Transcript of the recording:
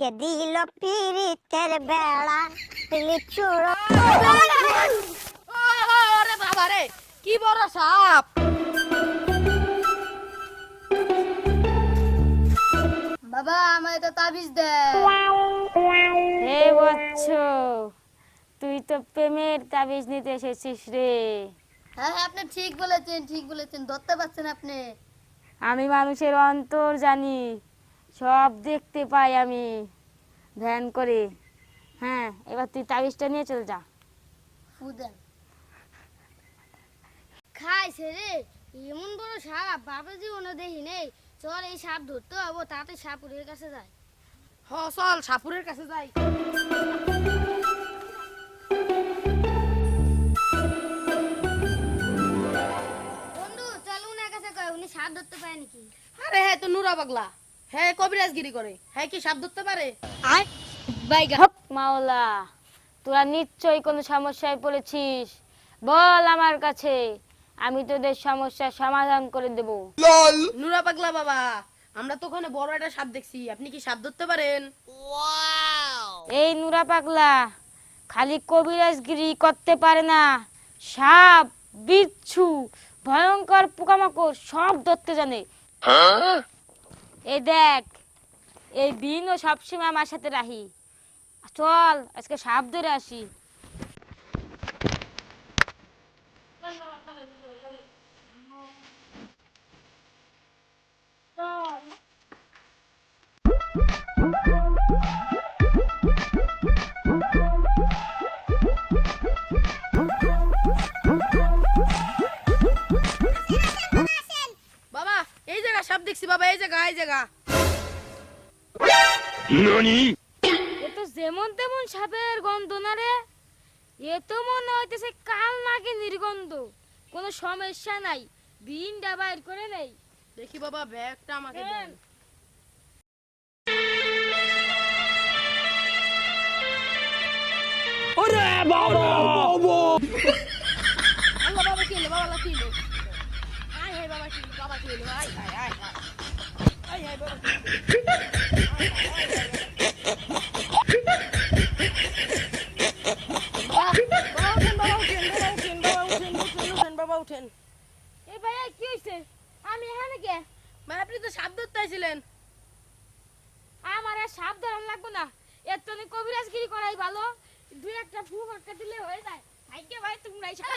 কে দিল পিরিতের বেড়া? পিলি চুড়ো আরে বাবা রে কি বড় সাপ। বাবা আমায় তো তাবিজ দে। হে বচ্চ তুই তো প্রেমের তাবিজ নিতে এসেছিস রে। হ্যাঁ হ্যাঁ, আপনি ঠিক বলেছেন ঠিক বলেছেন ধরতে পারছেন আপনি। আমি মানুষের অন্তর জানি। সব দেখতে পাই আমি। ধ্যান করে। হ্যাঁ এবার তুই তাবিজটা নিয়ে চল যা। ফুদেন খাইছে রে। এমন বড় সাপ বাপে জীবনে দেখি নেই। চল এই সাপ ধরতে হব তাতে সাপুরের কাছে যায় হ চল সাপুরের কাছে যাই। বন্ধু চল উনার কাছে কয় উনি সাপ ধরতে পারে নাকি? আরে হ্যাঁ তো নুরা পাগলা। হ্যাঁ কবিরাজগিরি করে। হ্যাঁ কি সাপ ধরতে পারে? মাওলা তোরা নিশ্চয়ই কোনো সমস্যায় পড়েছিস। বল আমার কাছে আমি তোদের সমস্যার সমাধান করে দেব। নুরা পাগলা বাবা আমরা তো ওখানে বড় একটা সাপ দেখছি। আপনি কি সাপ ধরতে পারেন? এই নুরা পাগলা খালি কবিরাজগিরি করতে পারে না। সাপ বিচ্ছু ভয়ঙ্কর পোকামাকড় সব ধরতে জানে। এই দেখ এই বিনও সবসময় আমার সাথে রাহি। চল আজকে সাপ ধরে আসি। এই জায়গা। জায়গা এ তো যেমন তেমন সাপের গন্ধ না রে। এ তো মনে হইতেছে কাল নাকি নির্গন্ধ। কোনো সমস্যা নাই। বিনটা বাইর করে নেই। দেখি বাবা ব্যাগটা আমাকে দেন। আল্লাহ বাবা কি হলো? বাবা কি হলো? আয় হায় বাবা কি বাবা কি আয় হায় আয় হায় আয়। উঠেন। ভাইয়া কি হইছে? আমি এখানে কে? ভাই, আপনি তো সাপ ধরতে আইছিলেন। আমার আর সাপ ধরান লাগবে না। এর তো কবিরাজগিরি করাই ভালো। দুই একটা ফু ফটকা দিলে হয়ে যায়। ভাইকে ভাই তোমরাই সাপ